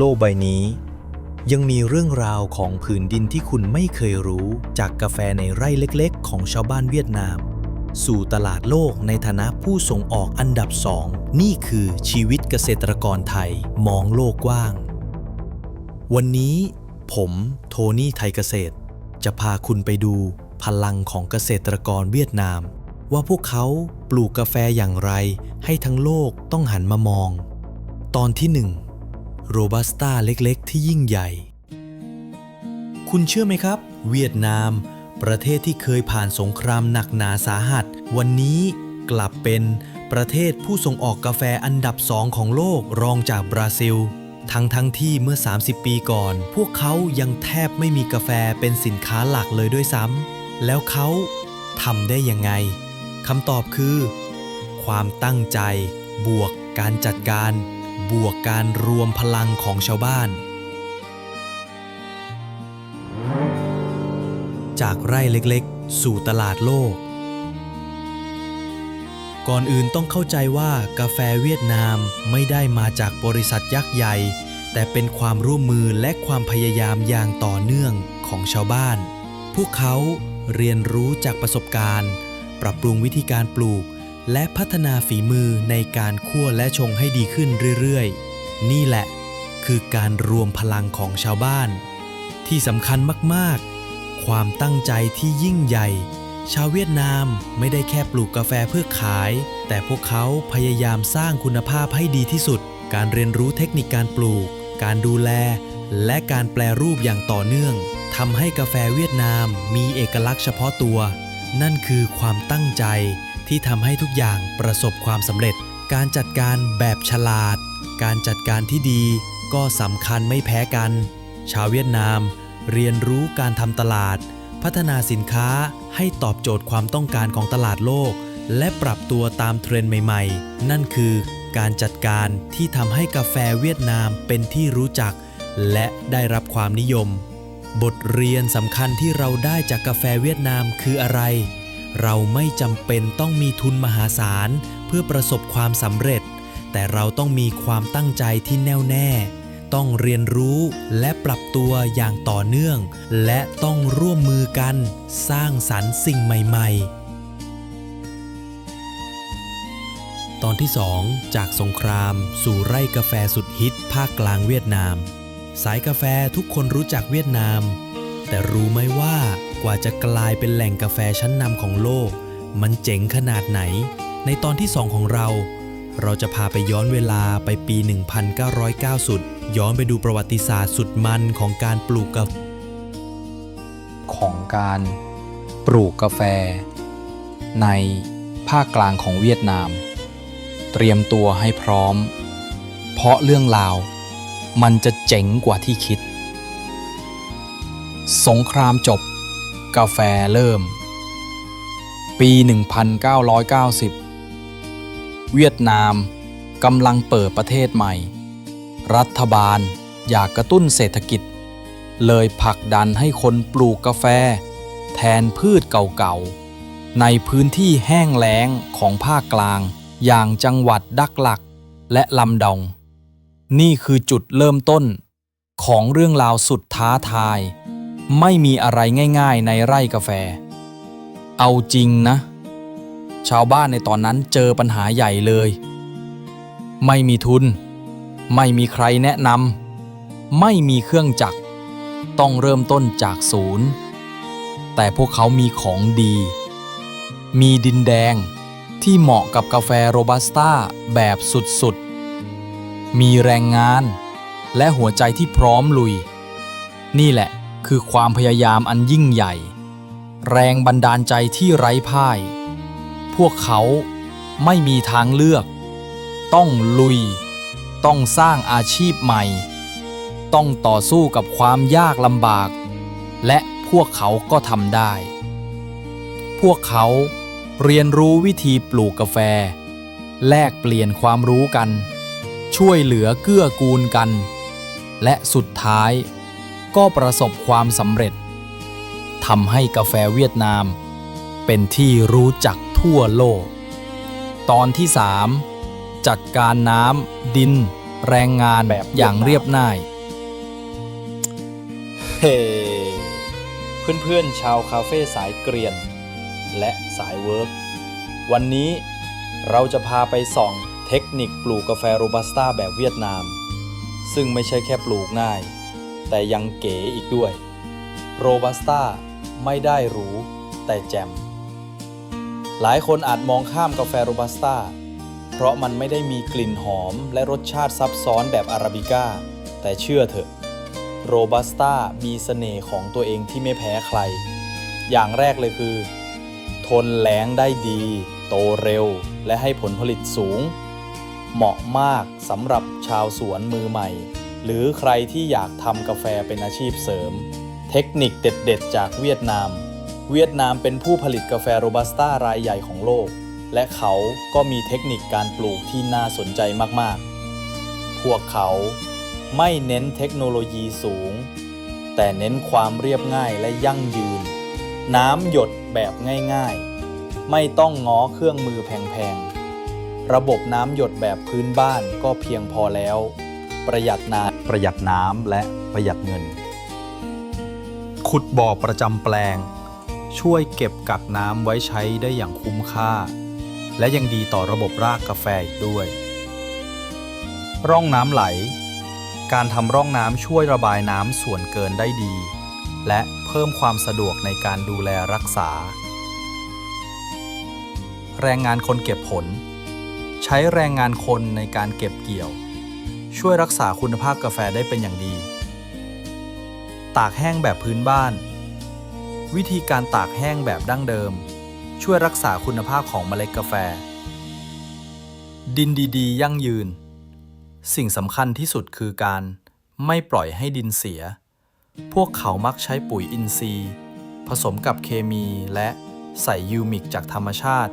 โลกใบนี้ ยังมีเรื่องราวของผืนดินที่คุณไม่เคยรู้จากกาแฟในไร่เล็กๆ ของชาวบ้านเวียดนาม สู่ตลาดโลกในฐานะผู้ส่งออกอันดับสองนี่คือชีวิตเกษตรกรไทยมองโลกกว้าง วันนี้ผมโทนี่ไทยเกษตร จะพาคุณไปดูพลังของเกษตรกรเวียดนาม ว่าพวกเขาปลูกกาแฟอย่างไร ให้ทั้งโลกต้องหันมามอง ตอนที่1 โรบัสต้าเล็กๆ ที่ยิ่งใหญ่ คุณเชื่อไหมครับ เวียดนาม ประเทศที่เคยผ่านสงครามหนักหนาสาหัส วันนี้กลับเป็นประเทศผู้ส่งออกกาแฟอันดับสองของโลกรองจากบราซิล ทั้งทั้งที่เมื่อ 30 ปีก่อน พวกเขายังแทบไม่มีกาแฟเป็นสินค้าหลักเลยด้วยซ้ำแล้วเขาทำได้ยังไงคำตอบคือ ความตั้งใจบวกการจัดการ บวกการรวมพลังของชาวบ้าน จากไร่เล็กๆ สู่ตลาดโลก ก่อนอื่นต้องเข้าใจว่ากาแฟเวียดนามไม่ได้มาจากบริษัทยักษ์ใหญ่ แต่เป็นความร่วมมือและความพยายามอย่างต่อเนื่องของชาวบ้าน พวกเขาเรียนรู้จากประสบการณ์ ปรับปรุงวิธีการปลูก และพัฒนาฝีมือในการคั่วและชงให้ดีขึ้นเรื่อยๆ นี่แหละคือการรวมพลังของชาวบ้าน ที่สำคัญมากๆ ความตั้งใจที่ยิ่งใหญ่ ชาวเวียดนามไม่ได้แค่ปลูกกาแฟเพื่อขาย แต่พวกเขาพยายามสร้างคุณภาพให้ดีที่สุด การเรียนรู้เทคนิคการปลูก การดูแล และการแปลรูปอย่างต่อเนื่องทำให้กาแฟเวียดนามมีเอกลักษณ์เฉพาะตัว นั่นคือความตั้งใจ ที่ทำให้ทุกอย่างประสบความสำเร็จ การจัดการแบบฉลาด การจัดการที่ดีก็สำคัญไม่แพ้กัน ชาวเวียดนาม เรียนรู้การทำตลาด พัฒนาสินค้าให้ตอบโจทย์ความต้องการของตลาดโลก และปรับตัวตามเทรนด์ใหม่ๆ นั่นคือการจัดการที่ทำให้กาแฟเวียดนามเป็นที่รู้จัก และได้รับความนิยม บทเรียนสำคัญที่เราได้จากกาแฟเวียดนามคืออะไร เราไม่จำเป็นต้องมีทุนมหาศาลเพื่อประสบความสำเร็จ แต่เราต้องมีความตั้งใจที่แน่วแน่ ต้องเรียนรู้และปรับตัวอย่างต่อเนื่อง และต้องร่วมมือกัน สร้างสรรค์สิ่งใหม่ ๆ ตอนที่ 2 จากสงคราม สู่ไร่กาแฟสุดฮิตภาคกลางเวียดนาม สายกาแฟทุกคนรู้จักเวียดนาม แต่รู้ไหมว่า ว่าจะกลายเป็นแหล่งกาแฟชั้นนำของโลก มันเจ๋งขนาดไหน ในตอนที่ 2 ของเรา เราจะพาไปย้อนเวลาไปปี 1990 ย้อนไปดูประวัติศาสตร์สุดมันของการปลูกกาแฟของการปลูกกาแฟ ในภาคกลางของเวียดนาม เตรียมตัวให้พร้อม เพราะเรื่องราว มันจะเจ๋งกว่าที่คิด สงครามจบ กาแฟเริ่ม ปี 1990 เวียดนามกำลังเปิดประเทศใหม่ รัฐบาลอยากกระตุ้นเศรษฐกิจ เลยผลักดันให้คนปลูกกาแฟ แทนพืชเก่าๆ ในพื้นที่แห้งแล้งของภาคกลาง อย่างจังหวัดดักหลักและลำดอง นี่คือจุดเริ่มต้นของเรื่องราวสุดท้าทาย ไม่มีอะไรง่ายๆในไร่กาแฟ เอาจริงนะ ชาวบ้านในตอนนั้นเจอปัญหาใหญ่เลย ไม่มีทุน ไม่มีใครแนะนำไม่มีเครื่องจักร ต้องเริ่มต้นจากศูนย์ แต่พวกเขามีของดี มีดินแดงที่เหมาะกับกาแฟโรบัสต้าแบบสุดๆ มีแรงงานและหัวใจที่พร้อมลุย นี่แหละ คือความพยายามอันยิ่งใหญ่ แรงบันดาลใจที่ไร้พ่าย พวกเขาไม่มีทางเลือก ต้องลุย ต้องสร้างอาชีพใหม่ ต้องต่อสู้กับความยากลำบาก และพวกเขาก็ทำได้ พวกเขาเรียนรู้วิธีปลูกกาแฟ แลกเปลี่ยนความรู้กัน ช่วยเหลือเกื้อกูลกัน และสุดท้าย ก็ประสบความสำเร็จทำให้กาแฟเวียดนาม เป็นที่รู้จักทั่วโลก ตอนที่ 3 จัดการน้ำดิน แรงงานแบบอย่างเรียบง่าย เฮ้เพื่อนๆชาวคาเฟ่สายเกรียน และสายเวิร์กวันนี้เราจะพาไปส่องเทคนิคปลูกกาแฟโรบัสต้าแบบเวียดนาม ซึ่งไม่ใช่แค่ปลูกง่าย แต่ยังเก๋อีกด้วย โรบัสต้าไม่ได้หรูแต่แจ่ม หลายคนอาจมองข้ามกาแฟโรบัสต้า เพราะมันไม่ได้มีกลิ่นหอมและรสชาติซับซ้อนแบบอาราบิก้า แต่เชื่อเถอะ โรบัสต้ามีเสน่ห์ของตัวเองที่ไม่แพ้ใคร อย่างแรกเลยคือ ทนแล้งได้ดี โตเร็ว และให้ผลผลิตสูง เหมาะมากสำหรับชาวสวนมือใหม่ หรือใครที่อยากทำกาแฟเป็นอาชีพเสริม เทคนิคเด็ดๆ จากเวียดนาม เวียดนามเป็นผู้ผลิตกาแฟโรบัสต้ารายใหญ่ของโลก และเขาก็มีเทคนิคการปลูกที่น่าสนใจมากๆ พวกเขาไม่เน้นเทคโนโลยีสูง แต่เน้นความเรียบง่ายและยั่งยืน น้ำหยดแบบง่ายๆ ไม่ต้องง้อเครื่องมือแพงๆ ระบบน้ำหยดแบบพื้นบ้านก็เพียงพอแล้ว ประหยัดน้ำประหยัดน้ำและประหยัดเงิน ขุดบ่อประจำแปลง ช่วยเก็บกักน้ำไว้ใช้ได้อย่างคุ้มค่า และยังดีต่อระบบรากกาแฟอีกด้วย ร่องน้ำไหล การทำร่องน้ำช่วยระบายน้ำส่วนเกินได้ดี และเพิ่มความสะดวกในการดูแลรักษา แรงงานคนเก็บผล ใช้แรงงานคนในการเก็บเกี่ยว ช่วยรักษาคุณภาพกาแฟได้เป็นอย่างดี ตากแห้งแบบพื้นบ้าน วิธีการตากแห้งแบบดั้งเดิม ช่วยรักษาคุณภาพของเมล็ดกาแฟ ดินดีๆ ยั่งยืน สิ่งสำคัญที่สุดคือการไม่ปล่อยให้ดินเสีย พวกเขามักใช้ปุ๋ยอินทรีย์ ผสมกับเคมีและใส่ยูมิกจากธรรมชาติ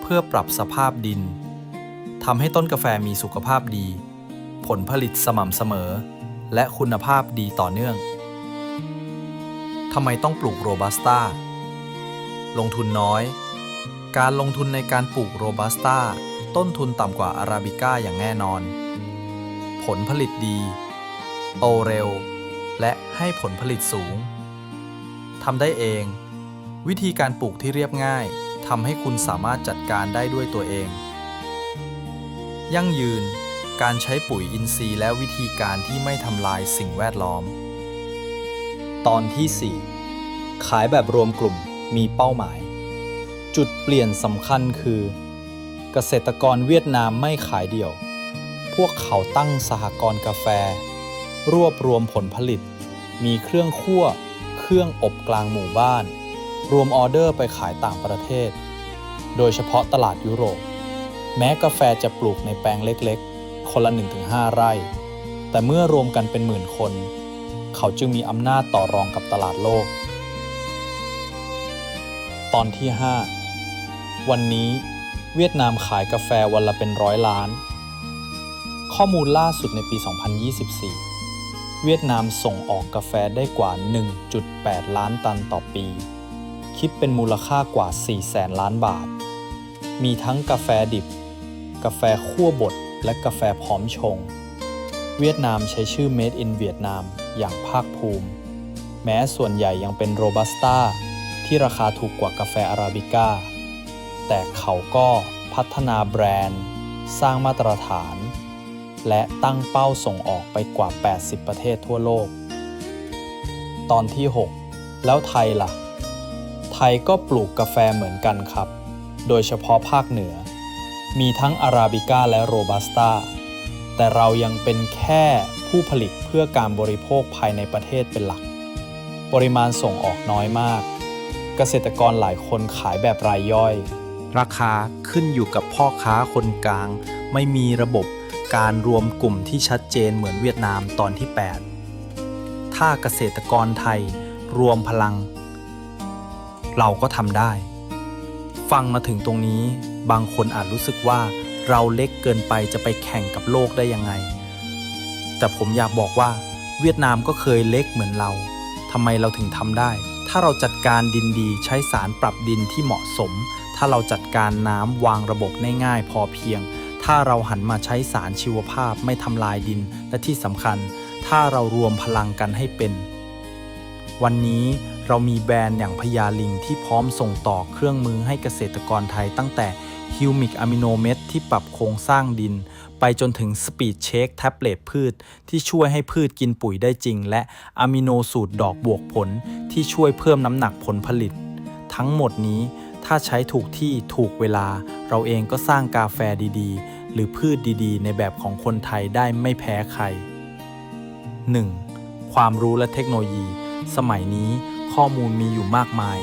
เพื่อปรับสภาพดินทำให้ต้นกาแฟมีสุขภาพดี ผลผลิตสม่ำเสมอ และคุณภาพดีต่อเนื่อง ทำไมต้องปลูกโรบัสต้า ลงทุนน้อย การลงทุนในการปลูกโรบัสต้าต้นทุนต่ำกว่าอาราบิก้าอย่างแน่นอน ผลผลิตดี โตเร็ว และให้ผลผลิตสูง ทำได้เอง วิธีการปลูกที่เรียบง่ายทำให้คุณสามารถจัดการได้ด้วยตัวเอง ยั่งยืน การใช้ปุ๋ยอินทรีย์และวิธีการที่ไม่ทำลายสิ่งแวดล้อม ตอนที่ 4 ขายแบบรวมกลุ่มมีเป้าหมาย จุดเปลี่ยนสำคัญคือ เกษตรกรเวียดนามไม่ขายเดี่ยว พวกเขาตั้งสหกรณ์กาแฟ รวบรวมผลผลิต มีเครื่องคั่ว เครื่องอบกลางหมู่บ้าน รวมออเดอร์ไปขายต่างประเทศ โดยเฉพาะตลาดยุโรป แม้กาแฟจะปลูกในแปลงเล็ก คนละ 1-5 ไร่ แต่เมื่อรวมกันเป็นหมื่นคน เขาจึงมีอำนาจต่อรองกับตลาดโลก ตอนที่ 5 วันนี้เวียดนามขายกาแฟวันละเป็นร้อยล้าน ข้อมูลล่าสุดในปี 2024 เวียดนามส่งออกกาแฟได้กว่า 1.8 ล้านตันต่อปี คิดเป็นมูลค่ากว่า 4 แสนล้านบาท มีทั้งกาแฟดิบ กาแฟคั่วบด และกาแฟพร้อมชง เวียดนามใช้ชื่อ Made in เวียดนามอย่างภาคภูมิ แม้ส่วนใหญ่ยังเป็นโรบัสต้าที่ราคาถูกกว่ากาแฟอาราบิก้า แต่เขาก็พัฒนาแบรนด์ สร้างมาตรฐาน และตั้งเป้าส่งออกไปกว่า 80 ประเทศทั่วโลก ตอนที่ 6 แล้วไทยล่ะ ไทยก็ปลูกกาแฟเหมือนกันครับ โดยเฉพาะภาคเหนือ มีทั้งอาราบิก้าและโรบัสต้า แต่เรายังเป็นแค่ผู้ผลิตเพื่อการบริโภคภายในประเทศเป็นหลัก ปริมาณส่งออกน้อยมาก เกษตรกรหลายคนขายแบบรายย่อย ราคาขึ้นอยู่กับพ่อค้าคนกลาง ไม่มีระบบการรวมกลุ่มที่ชัดเจนเหมือนเวียดนามตอนที่ 8 ถ้าเกษตรกรไทยรวมพลัง เราก็ทำได้ ฟังมาถึงตรงนี้ บางคนอาจรู้สึกว่าเราเล็กเกินไปจะไปแข่งกับโลกได้ยังไง แต่ผมอยากบอกว่า เวียดนามก็เคยเล็กเหมือนเราทำไมเราถึงทำได้ ถ้าเราจัดการดินดีใช้สารปรับดินที่เหมาะสม ถ้าเราจัดการน้ำวางระบบง่ายๆพอเพียง ถ้าเราหันมาใช้สารชีวภาพไม่ทำลายดิน และที่สำคัญ ถ้าเรารวมพลังกันให้เป็น วันนี้เรามีแบรนด์อย่างพญาลิงที่พร้อมส่งต่อเครื่องมือให้เกษตรกรไทยตั้งแต่ ฮิวมิกอะมิโนเมดที่ปรับโครงสร้างดิน ไปจนถึงสปีดเชคแท็บเล็ตพืช ที่ช่วยให้พืชกินปุ๋ยได้จริง และอะมิโนสูตรดอกบวกผล ที่ช่วยเพิ่มน้ำหนักผลผลิต ทั้งหมดนี้ถ้าใช้ถูกที่ถูกเวลา เราเองก็สร้างกาแฟดีๆ หรือพืชดีๆ ในแบบของคนไทยได้ไม่แพ้ใคร 1. ความรู้และเทคโนโลยี สมัยนี้ข้อมูลมีอยู่มากมาย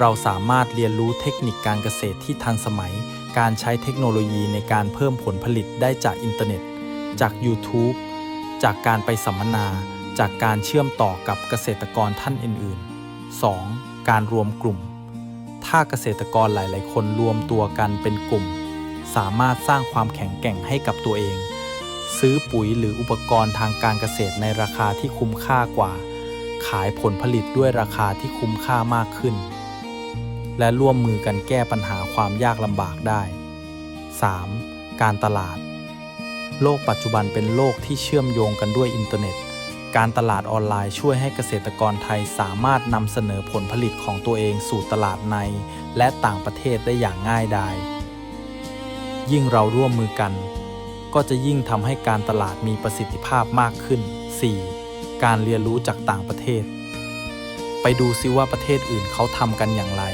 เราสามารถเรียนรู้เทคนิคการเกษตรที่ทันสมัย การใช้เทคโนโลยีในการเพิ่มผลผลิตได้จากอินเทอร์เน็ต จาก YouTube จากการไปสัมมนา จากการเชื่อมต่อกับเกษตรกรท่านอื่นๆ 2. การรวมกลุ่ม ถ้าเกษตรกรหลายๆ คนรวมตัวกันเป็นกลุ่ม สามารถสร้างความแข็งแกร่งให้กับตัวเอง ซื้อปุ๋ยหรืออุปกรณ์ทางการเกษตรในราคาที่คุ้มค่ากว่า ขายผลผลิตด้วยราคาที่คุ้มค่ามากขึ้น และร่วมมือกันแก้ปัญหาความยากลำบากได้ 3. การตลาด โลกปัจจุบันเป็นโลกที่เชื่อมโยงกันด้วยอินเทอร์เน็ต การตลาดออนไลน์ช่วยให้เกษตรกรไทยสามารถนำเสนอผลผลิตของตัวเองสู่ตลาดใน และต่างประเทศได้อย่างง่ายดายยิ่งเราร่วมมือกัน ก็จะยิ่งทำให้การตลาดมีประสิทธิภาพมากขึ้น 4. การเรียนรู้จากต่างประเทศ ไปดูซิว่าประเทศอื่นเขาทำกันอย่างไร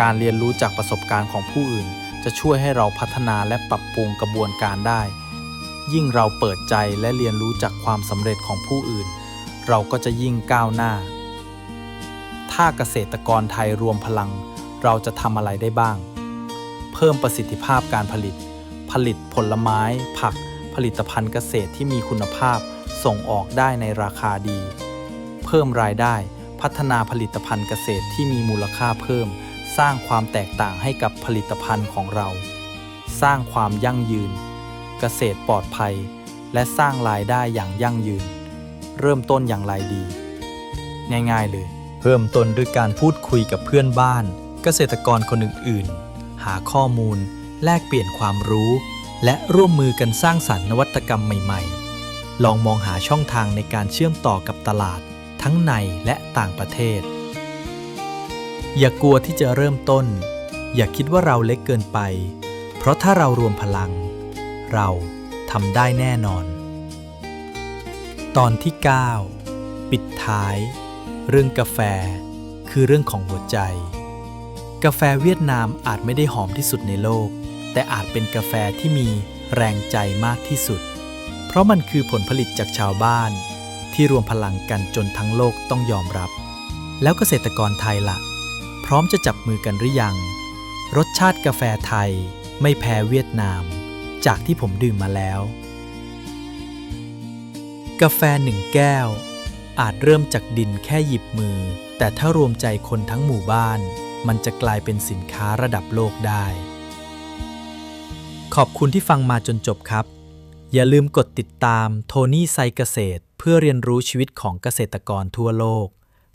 การเรียนรู้จากประสบการณ์ของผู้อื่น จะช่วยให้เราพัฒนาและปรับปรุงกระบวนการได้ ยิ่งเราเปิดใจและเรียนรู้จากความสำเร็จของผู้อื่น เราก็จะยิ่งก้าวหน้า ถ้าเกษตรกรไทยรวมพลัง เราจะทำอะไรได้บ้าง เพิ่มประสิทธิภาพการผลิต ผลิตผลไม้ ผัก ผลิตภัณฑ์เกษตรที่มีคุณภาพส่งออกได้ในราคาดี เพิ่มรายได้พัฒนาผลิตภัณฑ์เกษตรที่มีมูลค่าเพิ่ม สร้างความแตกต่างให้กับผลิตภัณฑ์ของเรา สร้างความยั่งยืน เกษตรปลอดภัย และสร้างรายได้อย่างยั่งยืน เริ่มต้นอย่างไรดี ง่ายๆเลย เริ่มต้นด้วยการพูดคุยกับเพื่อนบ้าน เกษตรกรคนอื่นๆ หาข้อมูล แลกเปลี่ยนความรู้ และร่วมมือกันสร้างสรรค์นวัตกรรมใหม่ ๆ ลองมองหาช่องทางในการเชื่อมต่อกับตลาด ทั้งในและต่างประเทศ อย่ากลัวที่จะเริ่มต้น อย่าคิดว่าเราเล็กเกินไป เพราะถ้าเรารวมพลัง เราทำได้แน่นอน ตอนที่ 9 ปิดท้าย เรื่องกาแฟ คือเรื่องของหัวใจ กาแฟเวียดนามอาจไม่ได้หอมที่สุดในโลก แต่อาจเป็นกาแฟที่มีแรงใจมากที่สุด เพราะมันคือผลผลิตจากชาวบ้าน ที่รวมพลังกันจนทั้งโลกต้องยอมรับ แล้วเกษตรกรไทยล่ะ พร้อมจะจับมือกันหรือยัง รสชาติกาแฟไทยไม่แพ้เวียดนาม จากที่ผมดื่มมาแล้ว กาแฟหนึ่งแก้ว อาจเริ่มจากดินแค่หยิบมือ แต่ถ้ารวมใจคนทั้งหมู่บ้าน มันจะกลายเป็นสินค้าระดับโลกได้ ขอบคุณที่ฟังมาจนจบครับ อย่าลืมกดติดตามโทนี่ไซเกษตร เพื่อเรียนรู้ชีวิตของเกษตรกรทั่วโลก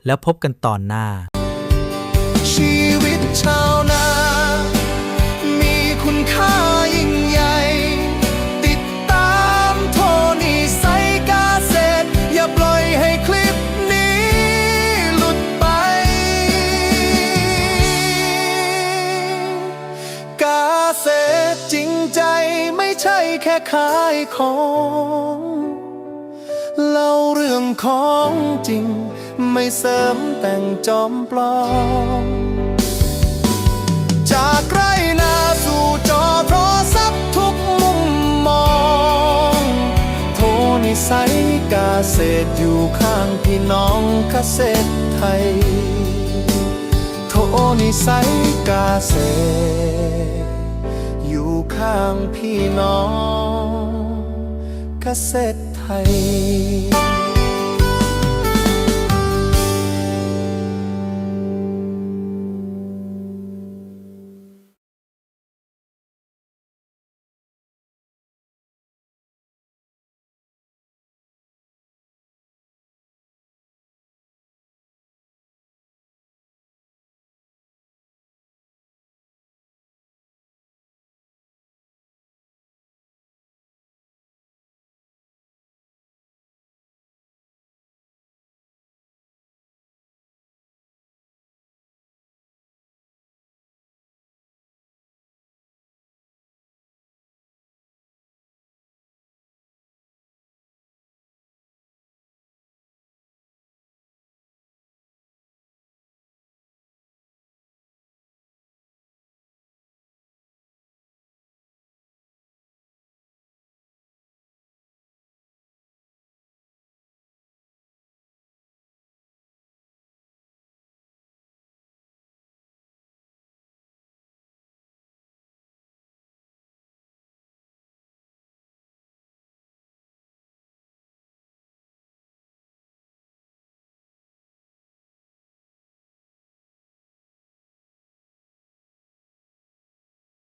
แล้วพบกันตอนหน้า ชีวิตชาวนา มีคุณค่ายิ่งใหญ่ ติดตามโทนี่ไซกาเซตอย่าปล่อยให้คลิปนี้หลุดไป กาเซตจริงใจไม่ใช่แค่ขายของเล่าเรื่องของจริง ไม่เสริมแต่งจอมปลอม จากไรนาสู่จอโทรศัพท์ทุกมุมมอง โทนิสัยกาเษอยู่ข้างพี่น้องเกษตรไทย โทนิสัยกาเษอยู่ข้างพี่น้องเกษตรไทย